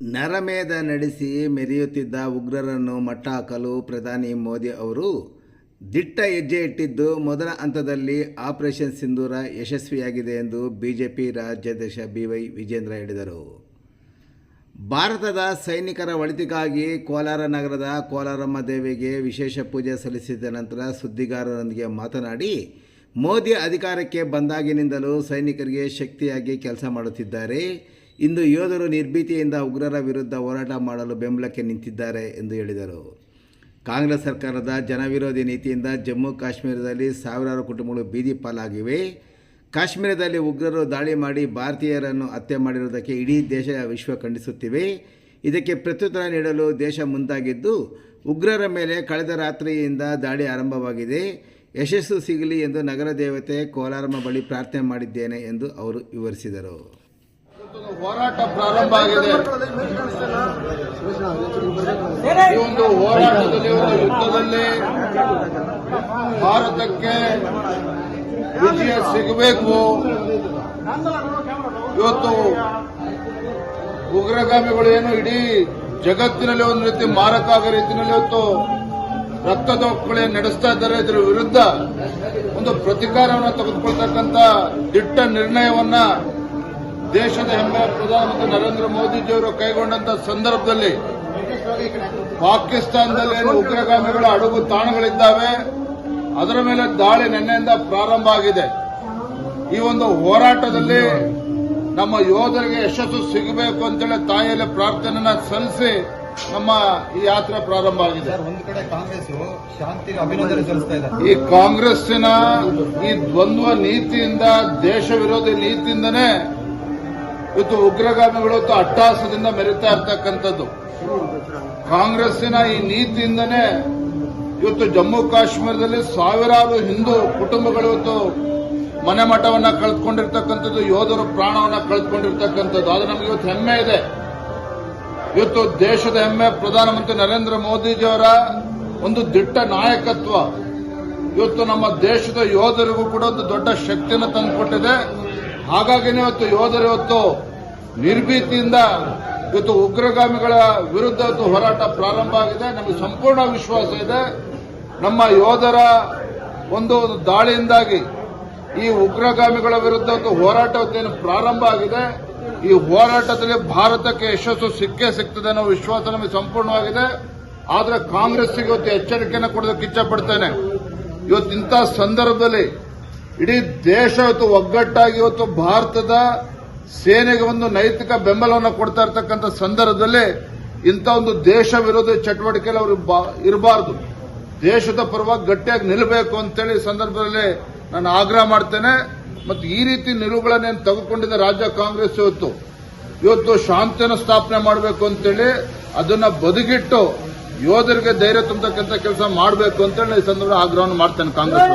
ನರಮೇಧ ನಡೆಸಿ ಮೆರೆಯುತ್ತಿದ್ದ ಉಗ್ರರನ್ನು ಮಟ್ಟ ಹಾಕಲು ಪ್ರಧಾನಿ ಮೋದಿ ಅವರು ದಿಟ್ಟ ಹೆಜ್ಜೆ ಇಟ್ಟಿದ್ದು ಮೊದಲ ಹಂತದಲ್ಲಿ ಆಪರೇಷನ್ ಸಿಂಧೂರ ಯಶಸ್ವಿಯಾಗಿದೆ ಎಂದು ಬಿಜೆಪಿ ರಾಜ್ಯಾಧ್ಯಕ್ಷ ಬಿ ವೈ ವಿಜೇಂದ್ರ ಹೇಳಿದರು. ಭಾರತದ ಸೈನಿಕರ ಒಳಿತಿಗಾಗಿ ಕೋಲಾರ ನಗರದ ಕೋಲಾರಮ್ಮ ದೇವಿಗೆ ವಿಶೇಷ ಪೂಜೆ ಸಲ್ಲಿಸಿದ ನಂತರ ಸುದ್ದಿಗಾರರೊಂದಿಗೆ ಮಾತನಾಡಿ, ಮೋದಿ ಅಧಿಕಾರಕ್ಕೆ ಬಂದಾಗಿನಿಂದಲೂ ಸೈನಿಕರಿಗೆ ಶಕ್ತಿಯಾಗಿ ಕೆಲಸ ಮಾಡುತ್ತಿದ್ದಾರೆ. ಇಂದು ಯೋಧರು ನಿರ್ಭೀತಿಯಿಂದ ಉಗ್ರರ ವಿರುದ್ಧ ಹೋರಾಟ ಮಾಡಲು ಬೆಂಬಲಕ್ಕೆ ನಿಂತಿದ್ದಾರೆ ಎಂದು ಹೇಳಿದರು. ಕಾಂಗ್ರೆಸ್ ಸರ್ಕಾರದ ಜನವಿರೋಧಿ ನೀತಿಯಿಂದ ಜಮ್ಮು ಕಾಶ್ಮೀರದಲ್ಲಿ ಸಾವಿರಾರು ಕುಟುಂಬಗಳು ಬೀದಿ ಪಾಲಾಗಿವೆ. ಕಾಶ್ಮೀರದಲ್ಲಿ ಉಗ್ರರು ದಾಳಿ ಮಾಡಿ ಭಾರತೀಯರನ್ನು ಹತ್ಯೆ ಮಾಡಿರುವುದಕ್ಕೆ ಇಡೀ ದೇಶ ವಿಶ್ವ ಖಂಡಿಸುತ್ತಿವೆ. ಇದಕ್ಕೆ ಪ್ರತ್ಯುತ್ತರ ನೀಡಲು ದೇಶ ಮುಂದಾಗಿದ್ದು, ಉಗ್ರರ ಮೇಲೆ ಕಳೆದ ರಾತ್ರಿಯಿಂದ ದಾಳಿ ಆರಂಭವಾಗಿದೆ. ಯಶಸ್ಸು ಸಿಗಲಿ ಎಂದು ನಗರ ದೇವತೆ ಕೋಲಾರಮ್ಮ ಬಳಿ ಪ್ರಾರ್ಥನೆ ಮಾಡಿದ್ದೇನೆ ಎಂದು ಅವರು ವಿವರಿಸಿದರು. ಹೋರಾಟ ಪ್ರಾರಂಭ ಆಗಿದೆ. ಈ ಒಂದು ಹೋರಾಟದಲ್ಲಿ ಯುದ್ಧದಲ್ಲಿ ಭಾರತಕ್ಕೆ ವಿಜಯ ಸಿಗಬೇಕು. ಇವತ್ತು ಉಗ್ರಗಾಮಿಗಳು ಏನು ಇಡೀ ಜಗತ್ತಿನಲ್ಲಿ ಒಂದು ರೀತಿ ಮಾರಕ ಆಗೋ ರೀತಿಯಲ್ಲಿ ಇವತ್ತು ರಕ್ತದೊಕ್ಕಳೆ ನಡೆಸ್ತಾ ಇದ್ದಾರೆ. ಇದರ ವಿರುದ್ಧ ಒಂದು ಪ್ರತಿಕಾರವನ್ನು ತೆಗೆದುಕೊಳ್ತಕ್ಕಂಥ ದಿಟ್ಟ ನಿರ್ಣಯವನ್ನ ದೇಶದ ಹೆಮ್ಮೆಯ ಪ್ರಧಾನಮಂತ್ರಿ ನರೇಂದ್ರ ಮೋದಿಜಿಯವರು ಕೈಗೊಂಡಂತ ಸಂದರ್ಭದಲ್ಲಿ ಪಾಕಿಸ್ತಾನದಲ್ಲಿ ಏನು ಉಗ್ರಗಾಮಿಗಳ ಅಡುಗು ತಾಣಗಳಿದ್ದಾವೆ ಅದರ ಮೇಲೆ ದಾಳಿ ನಿನ್ನೆಯಿಂದ ಪ್ರಾರಂಭ ಆಗಿದೆ. ಈ ಒಂದು ಹೋರಾಟದಲ್ಲಿ ನಮ್ಮ ಯೋಧರಿಗೆ ಯಶಸ್ಸು ಸಿಗಬೇಕು ಅಂತೇಳಿ ತಾಯಿಯಲ್ಲಿ ಪ್ರಾರ್ಥನೆಯನ್ನ ಸಲ್ಲಿಸಿ ನಮ್ಮ ಈ ಯಾತ್ರೆ ಪ್ರಾರಂಭ ಆಗಿದೆ. ಒಂದು ಕಡೆ ಕಾಂಗ್ರೆಸ್ ಶಾಂತಿಗೆ ಅಭಿನಂದನೆ ಸಲ್ಲಿಸ್ತಾ ಇದೆ. ಈ ಕಾಂಗ್ರೆಸ್ಸಿನ ಈ ದ್ವಂದ್ವ ನೀತಿಯಿಂದ ದೇಶ ವಿರೋಧಿ ನೀತಿಯಿಂದನೇ ಇವತ್ತು ಉಗ್ರಗಾಮಿಗಳು ಇವತ್ತು ಅಟ್ಟಹಾಸದಿಂದ ಮೆರೀತಾ ಇರ್ತಕ್ಕಂಥದ್ದು. ಕಾಂಗ್ರೆಸ್ಸಿನ ಈ ನೀತಿಯಿಂದನೇ ಇವತ್ತು ಜಮ್ಮು ಕಾಶ್ಮೀರದಲ್ಲಿ ಸಾವಿರಾರು ಹಿಂದೂ ಕುಟುಂಬಗಳು ಇವತ್ತು ಮನೆ ಮಠವನ್ನ ಕಳೆದುಕೊಂಡಿರ್ತಕ್ಕಂಥದ್ದು ಯೋಧರು ಪ್ರಾಣವನ್ನ ಕಳೆದುಕೊಂಡಿರ್ತಕ್ಕಂಥದ್ದು ಅದು ನಮಗೆ ಇವತ್ತು ಹೆಮ್ಮೆ ಇದೆ. ಇವತ್ತು ದೇಶದ ಹೆಮ್ಮೆ, ಪ್ರಧಾನಮಂತ್ರಿ ನರೇಂದ್ರ ಮೋದಿಜಿಯವರ ಒಂದು ದಿಟ್ಟ ನಾಯಕತ್ವ. ಇವತ್ತು ನಮ್ಮ ದೇಶದ ಯೋಧರಿಗೂ ಕೂಡ ಒಂದು ದೊಡ್ಡ ಶಕ್ತಿಯನ್ನು ತಂದುಕೊಟ್ಟಿದೆ. ಹಾಗಾಗಿನೇ ಇವತ್ತು ಯೋಧರು ಇವತ್ತು ನಿರ್ಭೀತಿಯಿಂದ ಇವತ್ತು ಉಗ್ರಗಾಮಿಗಳ ವಿರುದ್ಧ ಹೋರಾಟ ಪ್ರಾರಂಭ ಆಗಿದೆ. ನಮಗೆ ಸಂಪೂರ್ಣ ವಿಶ್ವಾಸ ಇದೆ. ನಮ್ಮ ಯೋಧರ ಒಂದು ದಾಳಿಯಿಂದಾಗಿ ಈ ಉಗ್ರಗಾಮಿಗಳ ವಿರುದ್ಧ ಒಂದು ಇವತ್ತೇನು ಪ್ರಾರಂಭ ಆಗಿದೆ. ಈ ಹೋರಾಟದಲ್ಲಿ ಭಾರತಕ್ಕೆ ಯಶಸ್ಸು ಸಿಕ್ಕೇ ಸಿಗ್ತದೆ ಅನ್ನೋ ವಿಶ್ವಾಸ ನಮಗೆ ಸಂಪೂರ್ಣವಾಗಿದೆ. ಆದರೆ ಕಾಂಗ್ರೆಸ್ಗೆ ಇವತ್ತು ಎಚ್ಚರಿಕೆಯನ್ನು ಕೊಡೋದಕ್ಕೆ ಇಚ್ಛಪಡ್ತೇನೆ ಇವತ್ತು ಇಂಥ ಸಂದರ್ಭದಲ್ಲಿ ಇಡೀ ದೇಶ ಇವತ್ತು ಒಗ್ಗಟ್ಟಾಗಿ ಇವತ್ತು ಭಾರತದ ಸೇನೆಗೆ ಒಂದು ನೈತಿಕ ಬೆಂಬಲವನ್ನು ಕೊಡ್ತಾ ಇರ್ತಕ್ಕಂಥ ಸಂದರ್ಭದಲ್ಲಿ ಇಂಥ ಒಂದು ದೇಶ ವಿರೋಧಿ ಚಟುವಟಿಕೆಯಲ್ಲಿ ಅವರು ಇರಬಾರದು. ದೇಶದ ಪರವಾಗಿ ಗಟ್ಟಿಯಾಗಿ ನಿಲ್ಲಬೇಕು ಅಂತೇಳಿ ಸಂದರ್ಭದಲ್ಲಿ ನಾನು ಆಗ್ರಹ ಮಾಡ್ತೇನೆ. ಮತ್ತು ಈ ರೀತಿ ನಿಲುವುಗಳನ್ನೇನು ತೆಗೆದುಕೊಂಡಿದ್ದ ರಾಜ್ಯ ಕಾಂಗ್ರೆಸ್ ಇವತ್ತು ಇವತ್ತು ಶಾಂತಿಯನ್ನು ಸ್ಥಾಪನೆ ಮಾಡಬೇಕು ಅಂತೇಳಿ ಅದನ್ನ ಬದಿಗಿಟ್ಟು ಯೋಧರಿಗೆ ಧೈರ್ಯ ತುಂಬತಕ್ಕಂತ ಕೆಲಸ ಮಾಡಬೇಕು ಅಂತೇಳಿ ಈ ಸಂದರ್ಭ ಆಗ್ರಹವನ್ನು ಮಾಡ್ತೇನೆ ಕಾಂಗ್ರೆಸ್.